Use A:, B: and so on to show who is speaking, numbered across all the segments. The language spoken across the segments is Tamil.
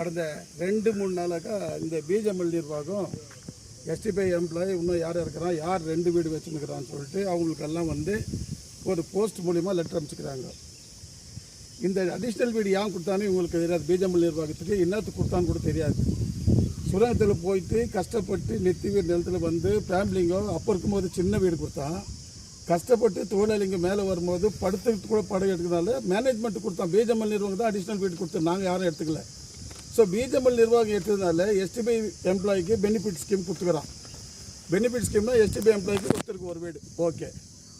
A: கடந்த ரெண்டு மூணு நாளாக்கா இந்த பிஜெம்எல் நிர்வாகம் எஸ்டிபிஐ எம்ப்ளாயி இன்னும் யார் இருக்கிறான் யார் ரெண்டு வீடு வச்சுருக்கிறான்னு சொல்லிட்டு அவங்களுக்கெல்லாம் வந்து ஒரு போஸ்ட் மூலிமா லெட்டர் அனுப்பிச்சுக்கிறாங்க. இந்த அடிஷ்னல் வீடு ஏன் கொடுத்தானு இவங்களுக்கு தெரியாது. பிஜெம்எல் நிர்வாகத்துக்கு என்னத்துக்கு கொடுத்தான்னு கூட தெரியாது. சுரங்கத்தில் போயிட்டு கஷ்டப்பட்டு நெத்தி வீடு நிலத்தில் வந்து ஃபேமிலிங்கோ அப்போ இருக்கும்போது சின்ன வீடு கொடுத்தான். கஷ்டப்பட்டு தொழிலாளிங்க மேலே வரும்போது படுத்துக்கிட்டு கூட படம் எடுக்கிறதால மேனேஜ்மெண்ட் கொடுத்தான். பிஜெம்எல் நிர்வாகம் தான் அடிஷ்னல் வீடு கொடுத்தோம் நாங்கள் யாரும் எடுத்துக்கல. ஸோ பிஜிஎம்எல் நிர்வாகம் எடுத்ததுனால எஸ்டிபி எம்ப்ளாய்க்கு பெனிஃபிட் ஸ்கீம் கொடுத்துக்கிறான். பெனிஃபிட் ஸ்கீம்னா எஸ்டிபி எம்ப்ளாய்க்கு ஒருத்தருக்கு ஒரு வீடு. ஓகே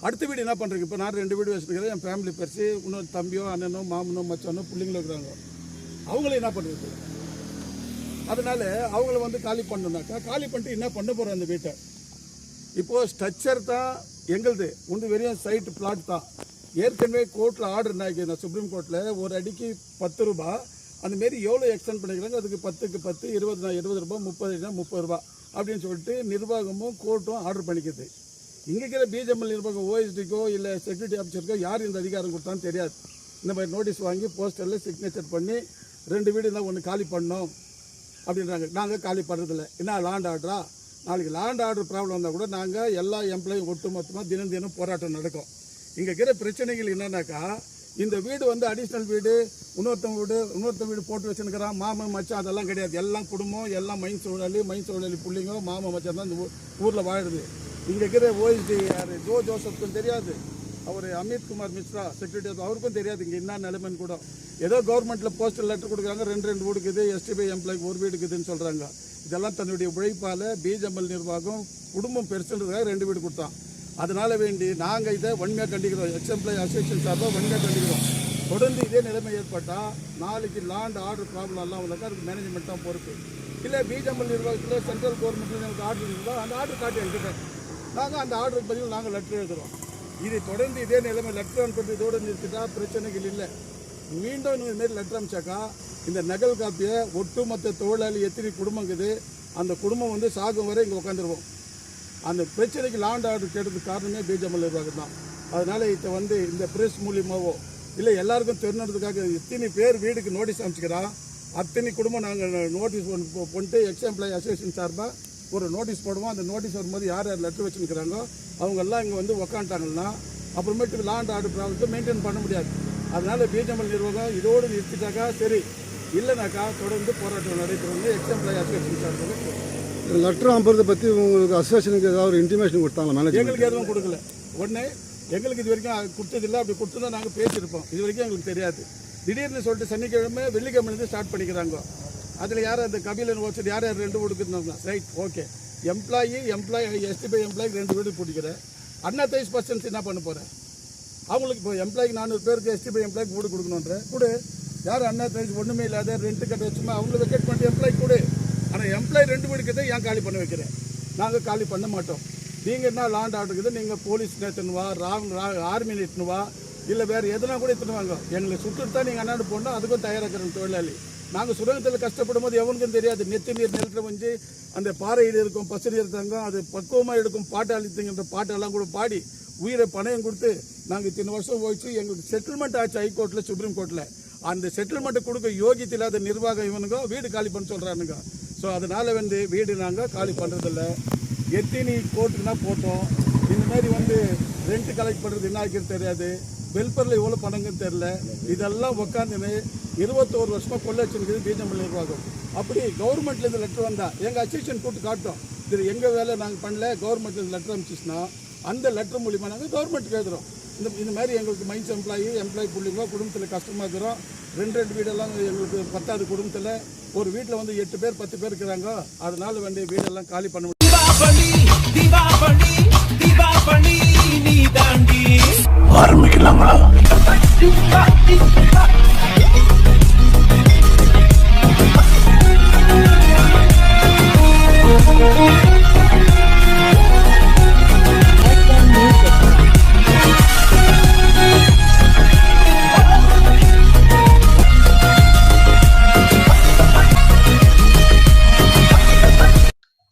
A: அடுத்த வீடு என்ன பண்ணுறீங்க இப்போ நான் ரெண்டு வீடு வச்சுருக்கிறேன் என் ஃபேமிலி பெருசு இன்னொரு தம்பியோ அண்ணனோ மாமனோ மச்சானோ பிள்ளைங்களோ இருக்கிறாங்க. அவங்கள என்ன பண்ணுறது அதனால் அவங்கள வந்து காலி பண்ணணுனாக்கா காலி பண்ணிட்டு என்ன பண்ண போகிறோம் அந்த வீட்டை? இப்போது ஸ்ட்ரக்சர் தான் எங்களுது. உண்டு வெறும் சைட்டு பிளாட் தான். ஏற்கனவே கோர்ட்டில் ஆர்டர் என்ன சுப்ரீம் கோர்ட்டில் ஒரு அடிக்கு பத்து ரூபா அந்த மாரி எவ்வளோ எக்ஸ்டெண்ட் பண்ணிக்கிறாங்க அதுக்கு பத்துக்கு பத்து இருபது இருபது ரூபா முப்பது முப்பது ரூபா அப்படின்னு சொல்லிட்டு நிர்வாகமும் கோர்ட்டும் ஆர்டர் பண்ணிக்கிறது இங்கே இருக்கிற பிஜெம்எல் நிர்வாகம் ஓஎஸ்டிக்கோ இல்லை செக்யூரிட்டி ஆஃபீஸருக்கோ யார் இந்த அதிகாரம் கொடுத்தான்னு தெரியாது. இந்த மாதிரி நோட்டீஸ் வாங்கி போஸ்டரில் சிக்னேச்சர் பண்ணி ரெண்டு வீடு தான் ஒன்று காலி பண்ணோம் அப்படின்றாங்க. நாங்கள் காலி பண்ணுறதில்ல என்ன லேண்ட் ஆர்டரா நாளைக்கு லேண்ட் ஆர்டர் ப்ராப்ளம் வந்தால் கூட நாங்கள் எல்லா எம்ப்ளாயும் ஒட்டு மொத்தமாக தினம் தினம் போராட்டம் நடக்கும். இங்கே இருக்கிற பிரச்சனைகள் என்னன்னாக்கா இந்த வீடு வந்து அடிஷ்னல் வீடு இன்னொருத்தவங்க வீடு இன்னொருத்தவங்க வீடு போட்டு வச்சுருக்கிறான். மாமன் மச்சான் அதெல்லாம் கிடையாது. எல்லாம் குடும்பம் எல்லாம் மைன் சூழலி மைன் சூழலி பிள்ளைங்க மாமன் மச்சான் தான் இந்த ஊரில் வாழுது. இங்கே இருக்கிற ஓஎஸ்டி யார்? ஜோ ஜோசப்க்கும் தெரியாது. அவர் அமித்குமார் மிஸ்ரா செக்ரட்டரி அவருக்கும் தெரியாது. இங்கே என்ன நிலைமைன்னு கூட. ஏதோ கவர்மெண்ட்டில் போஸ்டல் லெட்டர் கொடுக்குறாங்க. ரெண்டு ரெண்டு வீடு இருக்குது. எஸ்டிபி எம்ப்ளாய்க்கு ஒரு வீடு இருக்குதுன்னு சொல்கிறாங்க இதெல்லாம் தன்னுடைய உழைப்பால் பிஜெம்எல் நிர்வாகம் குடும்பம் பெருசுன்றதுக்காக ரெண்டு வீடு கொடுத்தான். அதனால வேண்டி நாங்கள் இதை வன்மையாக கண்டிக்கிறோம். எக்ஸ் அசோசியேஷன் சார்பாக வன்மையாக கண்டிக்கிறோம். தொடர்ந்து இதே நிலைமை ஏற்பட்டால் நாளைக்கு லேண்ட் ஆர்டர் ப்ராப்ளம் எல்லாம் வந்தாக்கா அதுக்கு மேனேஜ்மெண்ட் தான் பொறுப்பு. இல்லை பிஜெம்எல் நிர்வாகத்தில் சென்ட்ரல் கவர்மெண்ட்டில் எனக்கு ஆர்டர் இருந்தால் அந்த ஆர்டர் காட்டி எடுத்துட்டேன் நாங்கள் அந்த ஆர்டருக்கு பதில் நாங்கள் லெட்டர் எழுதுகிறோம் இது தொடர்ந்து இதே நிலைமை லெட்டர் அனுப்புறது இதோடு நிறுத்திட்டா பிரச்சனைகள் இல்லை. மீண்டும் இந்த மாதிரி லெட்டர் அனுப்பிச்சாக்கா இந்த நகல் காப்பியை ஒட்டுமொத்த தொழிலாளி எத்தனை குடும்பம் இருக்குது அந்த குடும்பம் வந்து சாகும் வரை இங்கே உட்காந்துருவோம் அந்த பிரச்சனைக்கு லாண்ட் ஆர்டர் கேட்டதுக்கு காரணமே பிஜேபி நிர்வாகம் தான். அதனால் இதை வந்து இந்த ப்ரெஸ் மூலியமாகவோ இல்லை எல்லாருக்கும் தெரிஞ்சுறதுக்காக இத்தனை பேர் வீடுக்கு நோட்டீஸ் அனுப்பிச்சிக்கிறா. அத்தனை குடும்பம் நாங்கள் நோட்டீஸ் பண்ணிட்டு எக்ஸ் எம்ப்ளாயி அசோசியேஷன் சார்பாக ஒரு நோட்டீஸ் போடுவோம். அந்த நோட்டீஸ் வரும்போது யார் யார் லெட்டர் வச்சுருக்கிறாங்களோ அவங்கெல்லாம் இங்கே வந்து உக்காண்டாங்கன்னா அப்புறமேட்டு லாண்ட் ஆர்டர் ப்ராப்ளத்தை மெயின்டைன் பண்ண முடியாது. அதனால் பிஜேபி நிர்வாகம் இதோடு நிறுத்திட்டாக்கா சரி. இல்லைனாக்கா தொடர்ந்து போராட்டம் நடைபெறும் எக்ஸ் அசோசியேஷன் சார்பாக
B: லெட்டர் அனுப்புறதை பற்றி உங்களுக்கு அசோசியேஷனுக்கு ஏதாவது ஒரு இன்டிமேஷன் கொடுத்தாங்களா மேனேஜர்
A: எங்களுக்கு எதுவும் கொடுக்கல. உடனே எங்களுக்கு இது வரைக்கும் கொடுத்ததில்லை. அப்படி கொடுத்துதான் நாங்கள் பேசியிருப்போம். இது வரைக்கும் எங்களுக்கு தெரியாது. திடீர்னு சொல்லிட்டு சனிக்கிழமை வெள்ளிக்கிழமை ஸ்டார்ட் பண்ணிக்கிறாங்க. அதில் யார் அந்த கபிலன் ஓச்சர் யார் யார் ரெண்டு வீடு right okay employee employee SDP எம்ப்ளாய்க்கு ரெண்டு வீடு பிடிக்கிறேன் அண்ணா தைஸ் பர்சன்ஸ் என்ன பண்ண போகிறேன் அவங்களுக்கு இப்போ எம்ப்ளாய்க்கு நானூறு பேருக்கு எஸ்டிபை எம்ப்ளாய்க்கு வீடு கொடுக்கணுன்ற கூட யார் அண்ணா தைஸ் ஒன்றுமே இல்லாத ரெண்டு கட்ட வச்சுமா அவங்கள வெக்கேட் பண்ணி எம்ப்ளாய்க்கு எம்ப்ளாய் ரெண்டு வீடு கிட்ட ஏன் காலி பண்ண வைக்கிறேன்? நாங்கள் காலி பண்ண மாட்டோம். நீங்கள் என்ன லாண்ட் ஆர்டருக்குது நீங்கள் போலீஸ் நேற்றுனுவா ராங் ஆர்மி நேற்றுனுவா இல்லை வேறு எதுனா கூட எடுத்துன்னு வாங்க. எங்களை சுட்டுட்டு தான் நீங்கள் அண்ணாடு போனால் அதுக்கும் தயாராகிறோம் தொழிலாளி. நாங்கள் சுரங்கத்தில் கஷ்டப்படும் போது எவனுக்கும் தெரியாது. நெத்தி நீர் நிலத்தில் வந்து அந்த பாறையில் இருக்கும் பசு நீர் தங்கம் அது பக்குவமாக எடுக்கும் பாட்டு அழித்துங்கிற பாட்டெல்லாம் கூட பாடி உயிரை பணயம் கொடுத்து நாங்கள் இத்தனை வருஷம் போயிடுச்சு எங்களுக்கு செட்டில்மெண்ட் ஆச்சு ஹைகோர்ட்டில் சுப்ரீம் கோர்ட்டில் அந்த செட்டில்மெண்ட்டை கொடுக்க யோகியத்தில் இல்லாத நிர்வாகம் இவனுங்க வீடு காலி பண்ண சொல்கிறானுங்க ஸோ அதனால் வந்து வீடு நாங்கள் காலி பண்ணுறதில்ல எத்தினி கோர்ட்டுக்குனா போட்டோம். இந்த மாதிரி வந்து ரெண்ட் கலெக்ட் பண்ணுறது என்ன ஆக்கின்னு தெரியாது. வெல்பரில் எவ்வளோ பணங்கன்னு தெரில இதெல்லாம் உட்காந்துன்னு இருபத்தோரு வருஷமாக கொள்ள வச்சுருக்குது பிஜேபி நிர்வாகம். அப்படி கவர்மெண்ட்லேருந்து லெட்டர் வந்தால் எங்கள் அசிஸ்டன்ட் கூட்டு காட்டும். இது எங்கள் வேலை நாங்கள் பண்ணல கவர்மெண்ட்லேருந்து லெட்டர் அனுப்பிச்சிச்சுன்னா அந்த லெட்டர் மூலிமா நாங்கள் கவர்மெண்ட்டுக்கு எழுதுகிறோம் இந்த இந்த மாதிரி எங்களுக்கு மைன்ஸ் எம்ப்ளாயி எம்ப்ளாயி பிள்ளைங்க குடும்பத்தில் கஷ்டமாக இருக்கிறோம். ரெண்டு ரெண்டு வீடெல்லாம் எங்களுக்கு பத்தாவது குடும்பத்தில். ஒரு வீட்டில் வந்து எட்டு பேர் பத்து பேர் இருக்கிறாங்க. அதனால வேண்டிய வீடெல்லாம் காலி பண்ண முடியும்